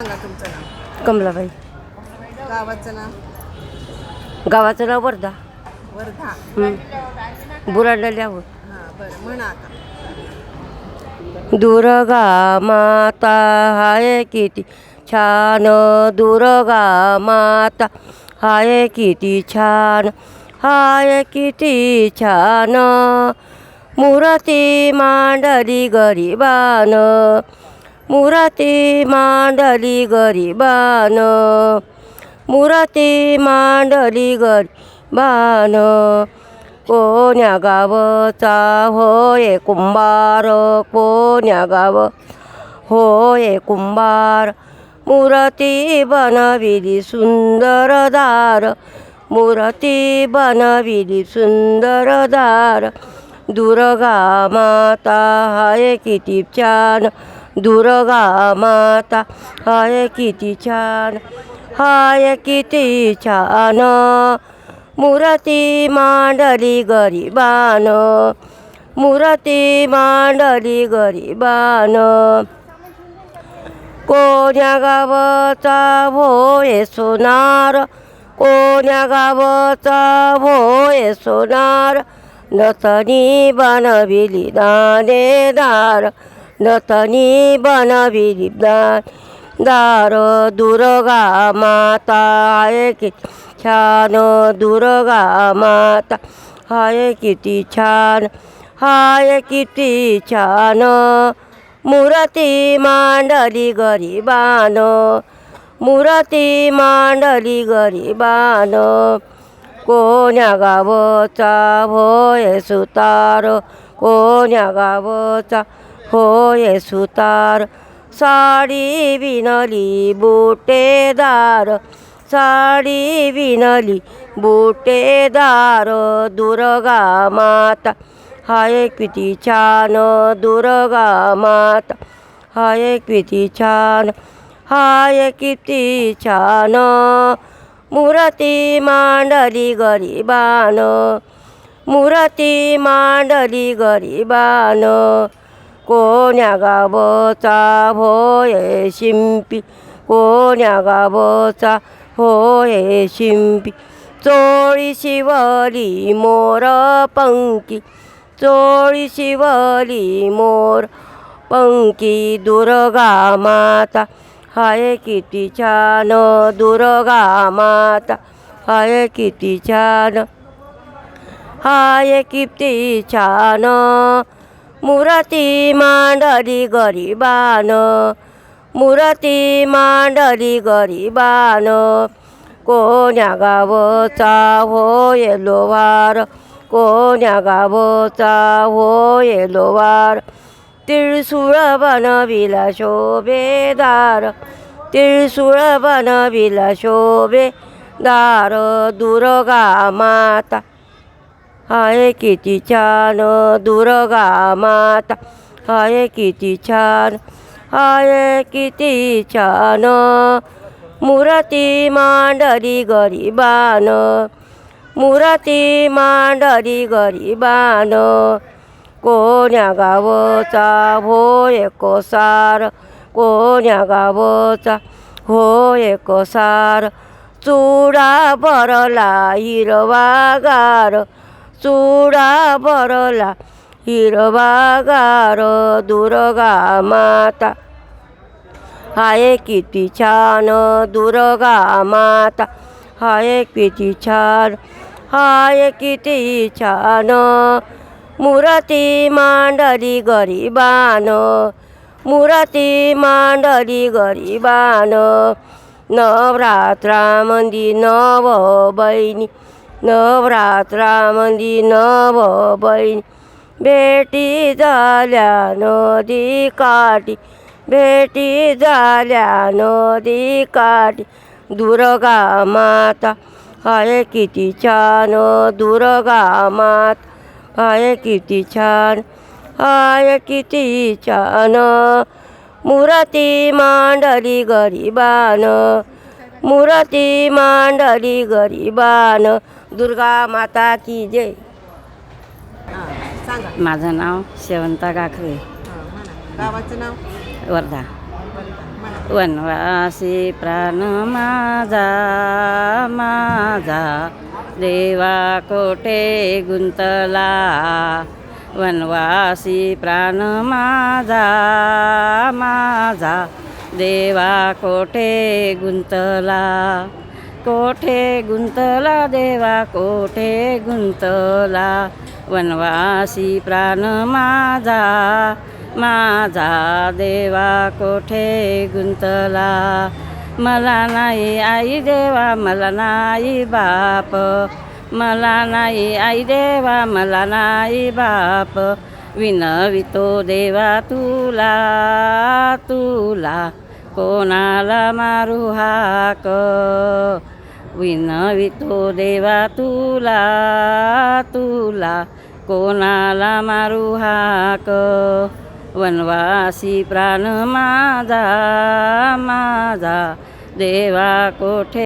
सांगा तुमचं नाव. कमलाबाई. गावाचं नाव? गावाचं नाव वर्धा. वर्धा. बुरांडल्यावर हां बरं म्हणा आता. दुर्गा माता हाय किती छान. दुर्गा माता हाय किती छान. हाय किती छान. मूर्ती मांडली गरिबान. मुराती मांडली गरीबान. मुराती मांडली गरीबान. कोण्या गावचा होय कुंभार? कोण्या गाव होय कुंभार? मुरती बनविली सुंदर दार. मुरती बनविली सुंदर दार. दुर्गा माता हाय किती छान. दुर्गा माता हाय किती छान हाय किती छान. मुरती मांडली गरीबान मुरती मांडली गरीबान. कोण्या गावचा भोय सोनार कोण्या गावचा भोय सोनार नसनी बनविली दानेदार लो बन बनबि दार दुर्गा माता हाय कि छान दुर्गा माता हाय कि छान हाय कि छान मुरती मांडली गरिबानो मुरती मांडली गरिबानो को न्या गाब छ भयो सुतार को न्या होय सुतार साडी विनली बुटेदार साडी विनली बुटेदार दुर्गा माता. हाय किती छान दुर्गा माता. हाय किती छान हाय किती छान. मूर्ती मांडली गरीबान मूर्ती मांडली गरीबान. 꼬냐가 보자 보의 신비 꼬냐가 보자 보의 신비 쪼리 시월이 모라 뻥기 쪼리 시월이 모라 뻥기 들어가 마다 하에 기티 차너 들어가 마다 하에 기티 차너 하에 기티 차너 मुरती मांडली गरिबान मुरती मांडली गरिबान. कोण्या गावचा हो येलो वार कोण्या गावचा हो येलो वार. तिळसुळ बनविला शोभेदार तिळसुळ बनविला शोभेदार. दुर्गा माता आहे किती छान दुर्गा माता आहे किती छान आहे किती छान. मूर्ती मांडली गरिबान मूर्ती मांडली गरीबान. कोण्या गावचा होय कोसार कोण्या गावचा होय सार चुडा भरला हिरवागार चुडा भरला हिरवागार दुर्गा माता हाय किती छान दुर्गा माता हाय किती छान हाय किती छान मूर्ती मांडली गरिबान मूर्ती मांडली गरिबान नवरात्रामंदी नव बहिणी नवरात्रामंदी नव बहीण भेटी झाल्या नदी काठी. भेटी झाल्या नदी काठी. दुर्गा माता हाय किती छान. दुर्गा माता हाय किती छान. हाय किती छान. मूर्ती मांडली गरिबान. मूर्ती मांडली गरिबान. दुर्गा माता की जय. हां सांगा. माझं नाव शेवंता गाखरे हां गावाचं नाव? वर्धा. वनवासी प्राण माझा माझा. देवा कोठे गुंतला? वनवासी प्राण माझा माझा. देवा कोठे गुंतला? कोठे गुंतला देवा? कोठे गुंतला? वनवासी प्राण माझा माझा देवा कोठे गुंतला? मला नाही आई देवा मला नाही बाप. मला नाही आई देवा मला नाही बाप. विनवितो देवा तुला तुला. कोणाला मारू हाक? विनवितो देवा तुला तुला कोणाला मारू हाक? वनवासी प्राण माझा माझा देवा कोठे